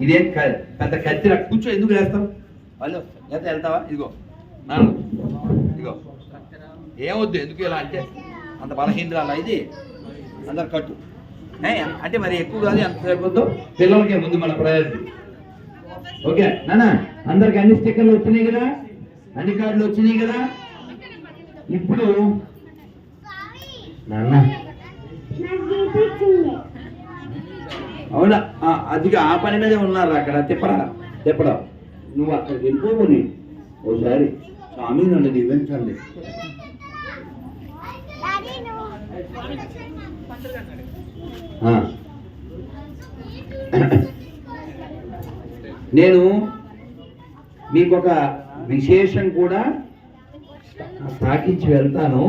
ఇదేం పెద్ద కత్తిర? కూర్చో ఎందుకు వేస్తావు వాళ్ళు లేకపోతే వెళ్తావా? ఇదిగో నాన్న ఇదిగో. ఏమొద్దు ఎందుకు ఇలా అంటే? అంత బలహీనరాలా ఇది. అందరు కట్టు. అంటే మరి ఎక్కువ కాదు ఎంత సరిపోద్దు పిల్లలకే ముందు మన ప్రయారిటీ. ఓకే నాన్న అందరికి అన్ని స్టిక్కర్లు వచ్చినాయి కదా? అన్ని కార్డులు వచ్చినాయి కదా? ఇప్పుడు నాన్న. అవునా? అది అదిగా ఆ పని మీదే ఉన్నారు అక్కడ. తిప్పరా తిప్పరా. నువ్వు అక్కడ నీ. ఓసారి స్వామి నన్ను దీవించండి నేను మీకు ఒక విశేషం కూడా తాకించి వెళ్తాను.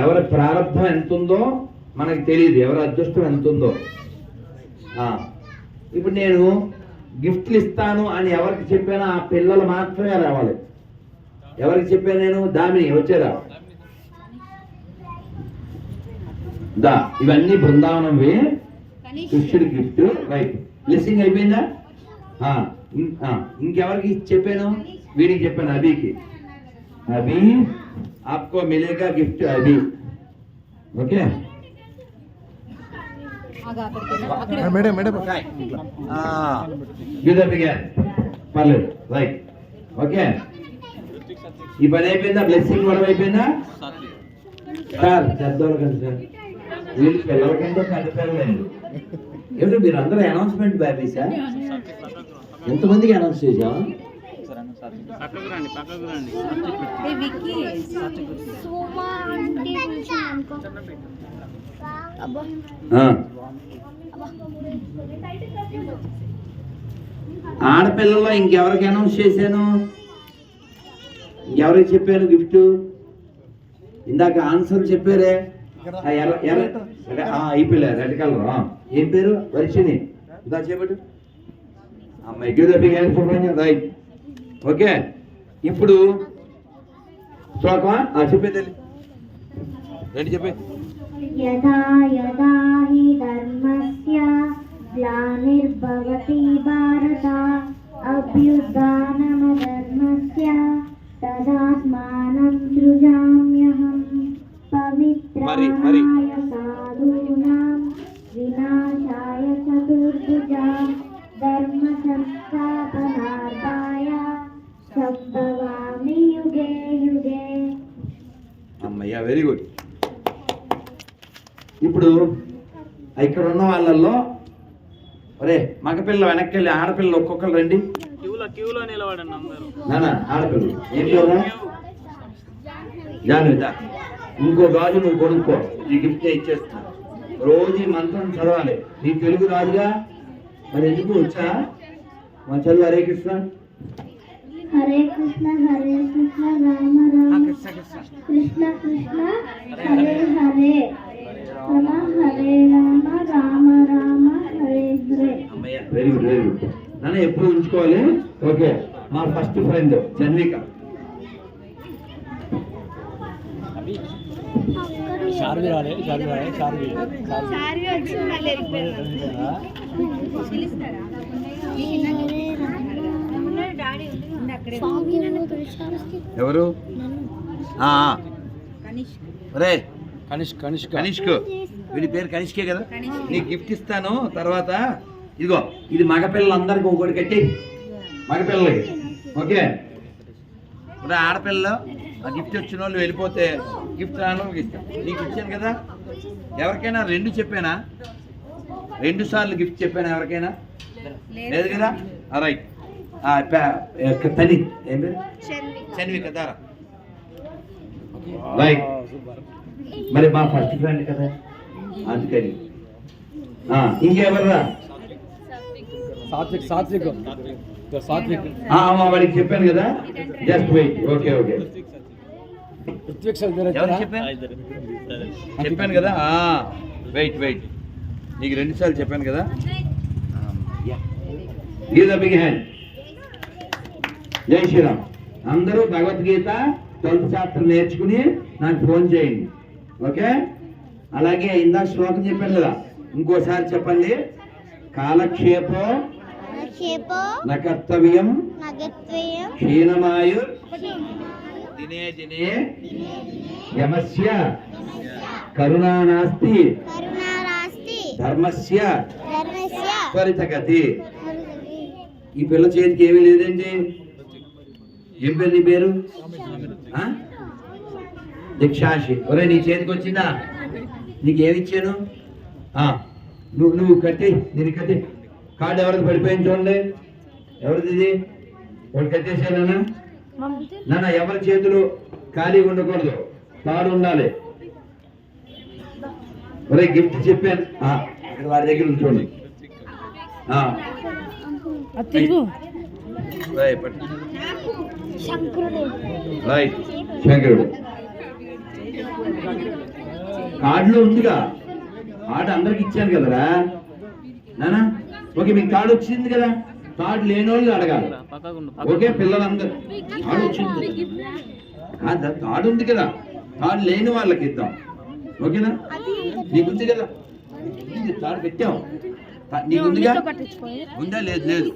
ఎవరి ప్రారంభం ఎంతుందో మనకి మనకు తెలియదు ఎవరి అదృష్టం ఎంతుందో. ఇప్పుడు నేను గిఫ్ట్లు ఇస్తాను అని ఎవరికి చెప్పానో ఆ పిల్లలు మాత్రమే రావాలి ఎవరికి చెప్పాను నేను దామిని వచ్చారా దా ఇవన్నీ బృందావనంవి కృష్ణుడి గిఫ్ట్ రైట్ బ్లెస్సింగ్ అయిపోయిందా ఆ, ఇం- ఆ, ఇంకెవరికి చెప్పాను వీడికి చెప్పాను అభికి అభి आपको मिलेगा गिफ्ट अभी ఓకే Madam madam. పర్లేదు. రైట్ ఓకే ఈ పని అయిపోయిందా? బ్లెస్సింగ్ కూడా అయిపోయిందా? సార్ పెద్దవాళ్ళు కదా సార్. వీళ్ళు పిల్లలకంటే పెద్ద పిల్లలేదు ఏమిటో మీరు అందరూ అనౌన్స్మెంట్ బ్యాబీ సార్ ఎంతమందికి అనౌన్స్ చేసాం ఆ. ఆడపిల్లలో ఇంకెవరికి అనౌన్స్ చేశాను? ఇంకెవరికి చెప్పాను గిఫ్ట్? ఇందాక ఆన్సర్ చెప్పారే. ఆ రెడ్ కలర్ ఏం పేరు? వర్షిని. ఇందా చేపట్టు అమ్మాయి గివ్ రైట్ ఓకే. ఇప్పుడు శ్లోకమా చెప్పేది చెప్పే చెప్పే. यदा यदा हि धर्मस्य ग्लानिर्भवति भारत अभ्युत्थानमधर्मस्य వాళ్ళల్లో ఒరే మగపిల్ల వెనక్కి వెళ్ళి ఆడపిల్లలు ఒక్కొక్కరు రండి. క్యూలో క్యూలో నిలబడండి అందరూ. నానా ఆడపిల్ల. ఏం ఇంకో గాజు నువ్వు కొనుక్కో. ఈ గిఫ్ట్ ఇచ్చేస్తా. రోజు ఈ మంత్రం చదవాలి. నీ తెలుగు రాదుగా? మరి ఎందుకు వచ్చా? మా చదువు Hare Krishna. Hare Krishna Hare Krishna Rama Rama. Krishna Krishna. Hare Hare. Rama Hare. Rama Rama very good very good నాన్న ఎప్పుడు ఉంచుకోవాలి? ఓకే. మా ఫస్ట్ ఫ్రెండ్ జన్విక. రాలే రాలే ఎవరు. ఒరే. కనిష్క్ కనిష్క్. కనిష్క్. వీడి పేరు కనిష్కే కదా? నీకు గిఫ్ట్ ఇస్తాను తర్వాత ఇదిగో ఇది మగపిల్లలందరికీ ఒకటి కట్టి. మగపిల్లలకి. ఓకే. ఇప్పుడు ఆడపిల్ల ఆ గిఫ్ట్ వచ్చిన వాళ్ళు వెళ్ళిపోతే గిఫ్ట్ రాను ఇస్తాం. నీకు ఇచ్చాను కదా? ఎవరికైనా రెండు చెప్పానా? రెండు సార్లు గిఫ్ట్ చెప్పాను ఎవరికైనా? లేదు కదా? రైట్ తని ఏం పేరు? చన్విక దారా. రైట్ మరి మా ఫస్ట్ ఫ్రెండ్ కదా? అందుకని. ఆ, ఇంకెవర్రా? సాత్విక్ సాత్విక్ సాత్విక్. వాడికి చెప్పాను కదా? Just wait okay okay Ritvik చెప్పాను చెప్పాను. కదా? వెయిట్ వెయిట్ నీకు రెండు సార్లు చెప్పాను కదా? గీత బిగ్ హ్యాండ్ జై శ్రీరామ్. అందరూ భగవద్గీత ట్వెల్త్ చాప్టర్ నేర్చుకుని నాకు ఫోన్ చేయండి. ఓకే? అలాగే ఇందాక శ్లోకం చెప్పాను కదా? ఇంకోసారి చెప్పండి. కాలక్షేపో క్షేపో న కర్తవ్యం నగత్వయం క్షీణమాయు దినే దినే యమస్య కరుణా నాస్తి ధర్మస్య త్వరితగతి. ఈ పిల్ల చేతికి ఏమీ లేదండి. ఏం పేరు నీ పేరు? ఆ? దీక్షాషి ఒరే నీ చేతికి వచ్చిందా? నీకు ఏమి ఇచ్చాను? ఆ, నువ్వు నువ్వు కట్టి దీన్ని కట్టి. కార్డు ఎవరిది పడిపోయింది చూడండి. ఎవరిది ఇది? ఒకటి కట్టేసానా నాన్న. ఎవరి చేతులు ఖాళీగా ఉండకూడదు. తాడు ఉండాలి. ఒరే గిఫ్ట్ చెప్పాను. ఇక్కడ వాడి దగ్గర. రైట్, పట్టు. శంకరుడు. కార్డులో ఉందిగా. కార్డు అందరికి ఇచ్చాను కదరా. నానా ఓకే మీకు కార్డు వచ్చింది కదా? కార్డు లేని వాళ్ళు అడగాలి ఓకే పిల్లలందరూ. కార్డు వచ్చింది. కాదా కార్డు ఉంది కదా. కార్డు లేని వాళ్ళకి ఇద్దాం. ఓకేనా? నీకుంది కదా? ఇది కార్డు పెట్టాం నీకుందిగా? ఉందా? లేదు లేదు.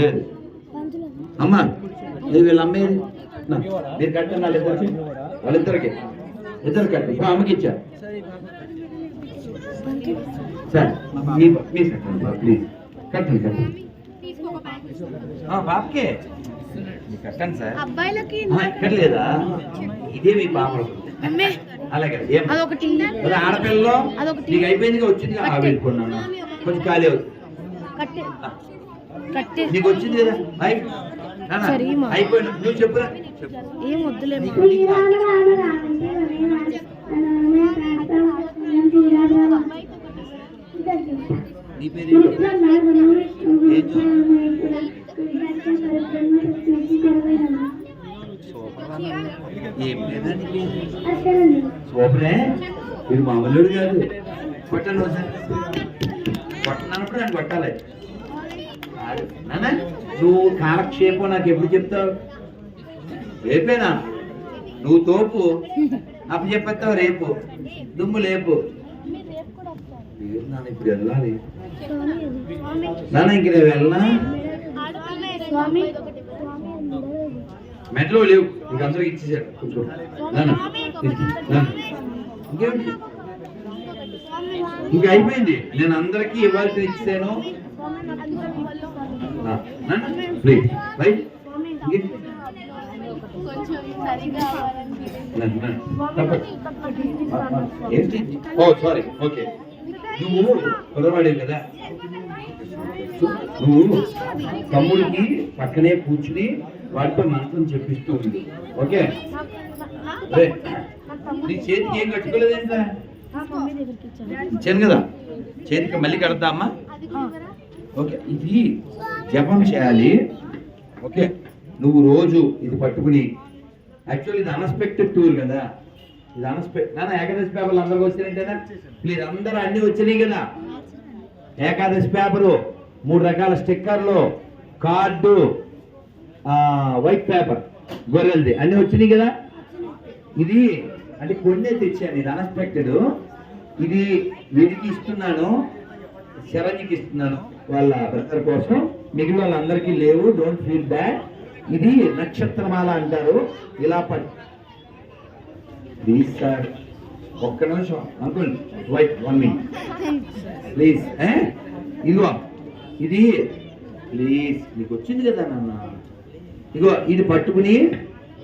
లేదు. అమ్మా వీళ్ళ అమ్మాయి నా, మీరు కట్టండి వాళ్ళిద్దరికి? వాళ్ళిద్దరికి? ఇద్దరు కట్టి. ఇప్పుడు అమ్మకి ఇచ్చా సార్ మీ మీ బాబు, ప్లీజ్ కట్టండి కట్టండి బాబుకే సార్. అబ్బాయిలకి ఆ, ఇక్కడ లేదా ఇదే మీ పాప అలాగే అదొకటి ఆడపిల్లలో. నీకు అయిపోయిందిగా వచ్చింది ఆ వెళ్ళుకున్నాను కొంచెం ఖాళీ అవుతుంది. నీకు వచ్చింది కదా? అయి. నాన్న, సరే, మా. అయిపోయినా నువ్వు చెప్పురా. చెప్పు ఏం వద్దులే నీకు నీకు శ్రీరామ రామ రామంటే వరే శ్రీరామ నీ పేరు ఏంటి? ఏం లేదా. నీ పేరు సూపరే. మీరు మామూలుడు కాదు. కొట్టండి ఒకసారి. కొట్టనప్పుడు నన్ను కొట్టాలి. నాన్న నువ్వు కాలక్షేపం నాకు ఎప్పుడు చెప్తావు? రేపేనా? నువ్వు తోపు. అప్పు చెప్పేస్తావు రేపు. దుమ్ము లేపు. నాన్న ఇప్పుడు వెళ్ళాలి? నాన్న ఇంక నేను వెళ్ళనా? మెట్లో లేవు. ఇంక అందరికి ఇచ్చేసాడు. నాన్న. ఇంకేమిటి ఇంక అయిపోయింది. నేను అందరికీ ఇవ్వాల్సి ఇచ్చాను నా- నాన్న please right oh sorry okay నువ్వు కుదరవాడేవి కదా? నువ్వు తమ్ముడికి పక్కనే కూర్చుని వాటితో మంత్రం చెప్పిస్తూ ఉంది ఓకే? నీ చేతికి ఏం కట్టుకోలేదేంటా ఇచ్చాను కదా. చేతికి మళ్ళీ కడతామా ఓకే ఇది జపం చేయాలి. ఓకే నువ్వు రోజు ఇది పట్టుకుని యాక్చువల్లీ ఇది అన్ఎక్స్పెక్టెడ్ టూర్ కదా. ఇది అన్ఎక్స్పెక్ట్ నాన్న ఏకాదశి పేపర్లు అందరికి వచ్చినాయంటేనా ప్లీజ్ అందరూ అన్ని వచ్చినాయి కదా. ఏకాదశి పేపరు మూడు రకాల స్టిక్కర్లు కార్డు వైట్ పేపర్ గొర్రెలది. అన్ని వచ్చినాయి కదా? ఇది అంటే కొన్నే తెచ్చాను ఇది అన్ఎక్స్పెక్టెడ్ ఇది వీడికి ఇస్తున్నాను శరణ్యకి ఇస్తున్నాను వాళ్ళ బ్రదర్ కోసం. మిగిలిన వాళ్ళందరికీ లేవు డోంట్ ఫీల్ బ్యాడ్ ఇది నక్షత్రమాల అంటారు. ఇలా పట్ ప్లీజ్ సార్ ఒక్క నిమిషం uncle wait one minute please ఇదిగో. ఇది ప్లీజ్ నీకు వచ్చింది కదా నాన్న? ఇదిగో ఇది పట్టుకుని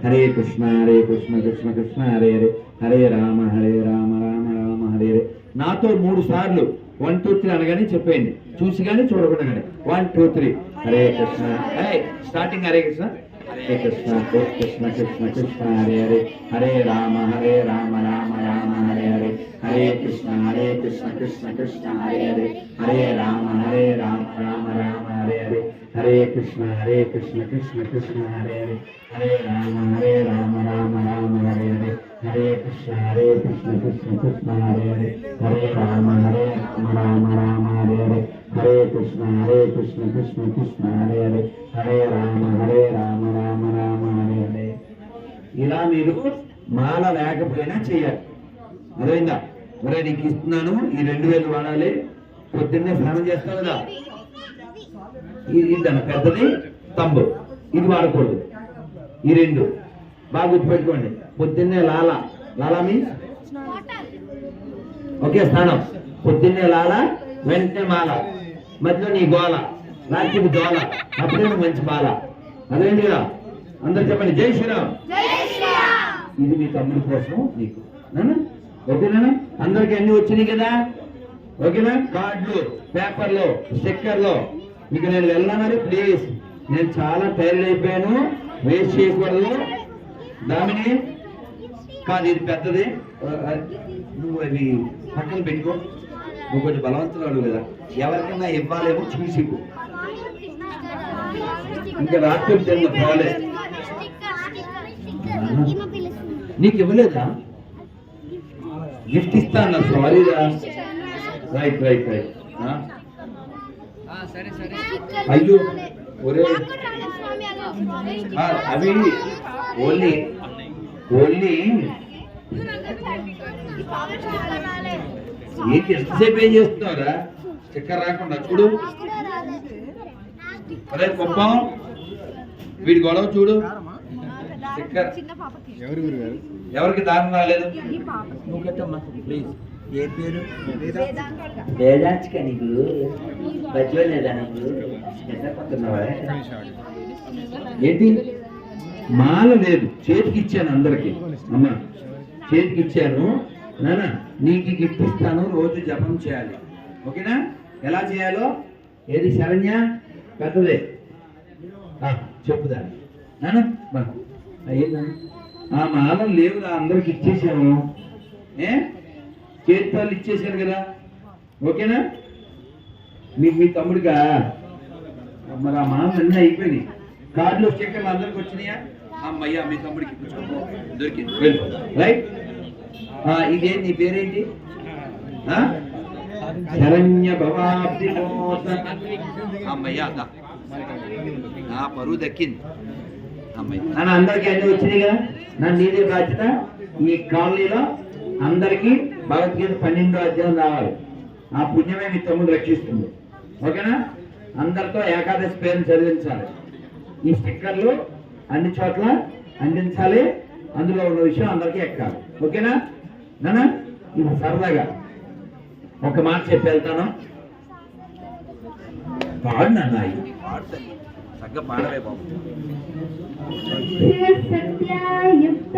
హరే కృష్ణ హరే కృష్ణ కృష్ణ కృష్ణ హరే హరే హరే రామ హరే రామ రామ రామ హరే హరే. నాతో మూడు సార్లు వన్ టూ త్రీ అనగానే చెప్పేయండి. చూసి కానీ చూడకుండా కానీ one two three. Hare Krishna. Hare starting Hare Krishna. Hare Krishna Krishna Krishna Krishna Hare Hare. Hare Rama Hare Rama Rama Rama Hare Hare. Hare Krishna Hare Krishna Krishna Krishna Hare Hare. Hare Rama Hare Rama Rama Rama Hare Hare. Hare Krishna Hare Krishna Krishna Krishna Hare Hare. Hare Rama Hare Rama Rama Rama Hare Hare. Hare Krishna Hare Krishna Krishna Krishna Hare Hare. Hare Rama Hare Rama Rama Rama Hare Hare. Hare Krishna Hare Krishna Krishna Krishna Hare Hare. Hare Rama Hare Rama Rama Rama Hare Hare. ఇలా మీరు మాల లేకపోయినా చేయాలి. అర్థమైందా? మరి నీకు ఇస్తున్నాను ఈ రెండు వేలు వాడాలి. పొద్దున్నే స్నానం చేస్తావు కదా? ఇదన్న పెద్దది తంబు. ఇది వాడకూడదు ఈ రెండు. బాగా గుర్తుపెట్టుకోండి. పొద్దున్నే లాల. లాలా మీన్స్ ఓకే స్నానం. పొద్దున్నే లాల వెంటనే మాల. మధ్యలో నీ గోల. రాత్రికి దోల అప్పుడే మంచి బాల అదేంటి కదా? అందరు చెప్పండి. జై శ్రీరామ్. ఇది మీ తమ్ముడి కోసం నీకు? ఓకేనా? అందరికి అన్ని వచ్చినాయి కదా? ఓకేనా? కార్డులు పేపర్లు స్టిక్కర్లు. మీకు నేను వెళ్ళామని ప్లీజ్ నేను చాలా టైర్డ్ అయిపోయాను. వేస్ట్ చేయకూడదు. దామిని? కాదు ఇది పెద్దది. నువ్వు అవి పక్కన పెట్టుకో. నువ్వు కొంచెం బలవంతులు కదా ఎవరికైనా ఇవ్వాలేమో చూసి. ఇంకా రాత్రి తిన్న పోలే నీకు ఇవ్వలేదా? గిఫ్ట్ ఇస్తాను సారీరా రైట్ రైట్ రైట్ అయ్యో ఒరే. అవి ఓన్లీ ఓన్లీ. ఏంటి ఎంతసేపు ఏం చేస్తున్నావురా? స్టిక్కర్ రాకుండా చూడు. అరే కుప్పం వీడి గొడవ చూడు. స్టిక్కర్ ఎవరికి దానం రాలేదు? నువ్వు కట్టమ్మా ప్లీజ్ ఏ పేరు? వేదాంచిక నీకు? లేదా నీకు? ఏంటి? మాల లేదు. చేతికి ఇచ్చాను అందరికి. అమ్మ చేతికి ఇచ్చాను. నాన్న నీకు గిఫ్ట్ ఇస్తాను. రోజు జపం చేయాలి. ఓకేనా? ఎలా చేయాలో? ఏది శరణ్య? పెద్దదే. చెప్పుదాన్ని ఏంటి నాన్న? ఆ మాలం లేవురా అందరికి ఇచ్చేసాము ఏ? చేతితో ఇచ్చేసాను కదా. ఓకేనా? మీ మీ తమ్ముడిగా మరి ఆ మామ అన్నీ అయిపోయినాయి. కార్డులో స్టిక్కర్లు అందరికి వచ్చినాయా? అమ్మయ్యా మీ తమ్ముడికి దొరికింది. వెళ్ళు రైట్ ఇదేంటి? నీ పేరేంటి? శరణ్య భవాబ్ది అమ్మయ్యా అదా నా పరువు దక్కింది. అమ్మాయి నన్ను అందరికీ అన్ని వచ్చినాయి కదా నన్ను నీదే బాధ్యత. ఈ కాలనీలో అందరికీ భగవద్గీత పన్నెండో అధ్యాయం రావాలి. ఆ పుణ్యమే మీ తమ్ముడు రక్షిస్తుంది. ఓకేనా? అందరితో ఏకాదశి పేరును చదివించాలి. ఈ స్టిక్కర్లు అన్ని చోట్ల అందించాలి. అందులో ఉన్న విషయం అందరికీ ఎక్కాలి. ఓకేనా? నానా? ఇది సరదాగా. ఒక మాట చెప్పి వెళ్తాను. పాడు నాన్న సగ్గ బాబు. సత్యాయుక్త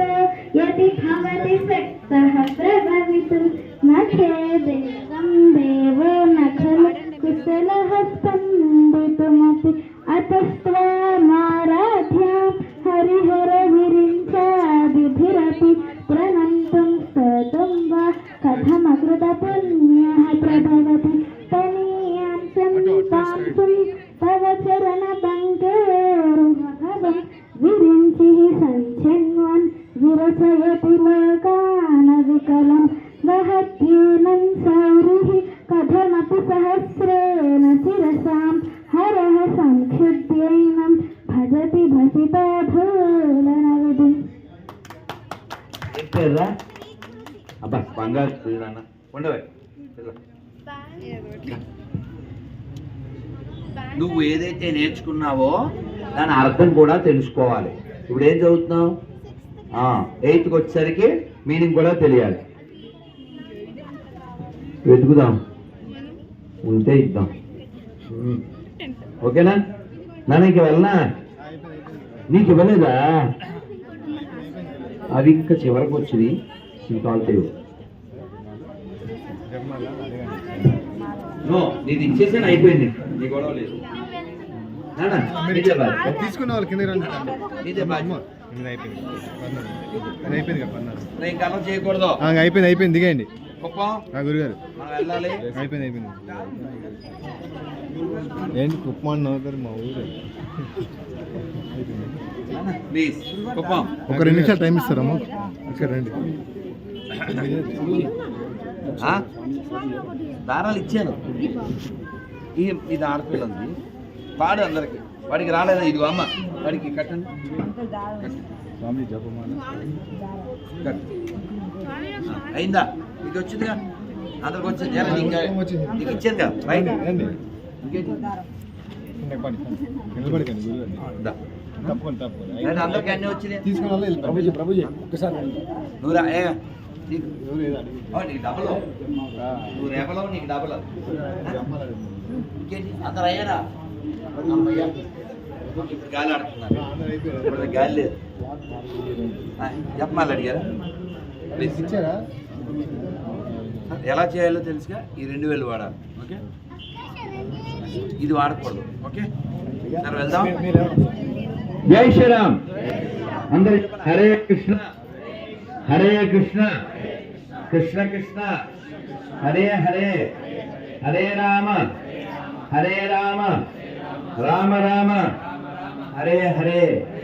विरचयति लोकानविकलं वहत्येनं सौरिः कथमपि सहस्रेण शिरसां हरः संक्षुद्यैनं भजति भसिताधूलनविधिम् ఏం పేర్రా అబ్బా బంగారు పిల్ల నాన్న ఉండవే పిల్ల. నువ్వు ఏదైతే నేర్చుకున్నావో దాని అర్థం కూడా తెలుసుకోవాలి ఇప్పుడు ఏం చదువుతున్నావు ఎయిత్కి వచ్చేసరికి మీనింగ్ కూడా తెలియాలి. వెతుకుదాం. ఉంటే ఇద్దాం. ఓకేనా? నాన్న ఇంక వెళ్ళనా? నీకు ఇవ్వలేదా? అవి ఇంకా చివరికి వచ్చింది. ఇంకా అవుతాయి నో నీది ఇచ్చేసాను అయిపోయింది. నీ గొడవ లేదు. తీసుకున్న వాళ్ళు కింద చేయకూడదు. అయిపోయింది అయిపోయింది. దిగండి కుప్పం. గురుగారు. అయిపోయింది అయిపోయింది. ఏంటి కుప్పమని నవ్వుతారు మా ఊరు? కుప్పం. ఒక రెండు నిమిషాలు టైం ఇస్తారమ్మా ఇక్కడ రండి? దారాలు ఇచ్చాను. ఈ ఇది ఆడపిల్లంది పాడు అందరికి. వాడికి రాలేదా? ఇదిగో అమ్మ. వాడికి కట్టండి. స్వామి అయిందా? ఇది వచ్చిందిగా? అందరికి వచ్చింది. ఎరా, నీకు నీకు ఇచ్చాను కదా రైట్ రండి ఇంకేంటి? నిలబడి నిలబడికండి గురుగారిని. దా. తప్పకుండా తప్పకుండా. రైట్, అందరికి అన్నీ వచ్చినాయి. తీసుకుని. ప్రభుజీ ప్రభుజీ ఒక్కసారి రండి. నువ్వు రా ఏ? నీకు డబల్ నువ్వు రేపలో నీకు డబల్ ఇంకేంటి? అందరు అయ్యారా? అమ్మయ్యా. ఇప్పుడు గాలి ఆడుతున్నారు. ఇప్పుడు గాలి లేదు. చెప్పమాలి అడిగారా? ప్లీజ్. ఇచ్చారా? ఎలా చేయాలో తెలుసుగా ఈ రెండు వేలు వాడాలి ఓకే? ఇది వాడకూడదు ఓకే? సరే వెళ్దాం. జై శ్రీరామ్. అందరి హరే కృష్ణ. హరే కృష్ణ. కృష్ణ కృష్ణ. హరే హరే. హరే రామ. హరే రామ. రామ రామ. హరే హరే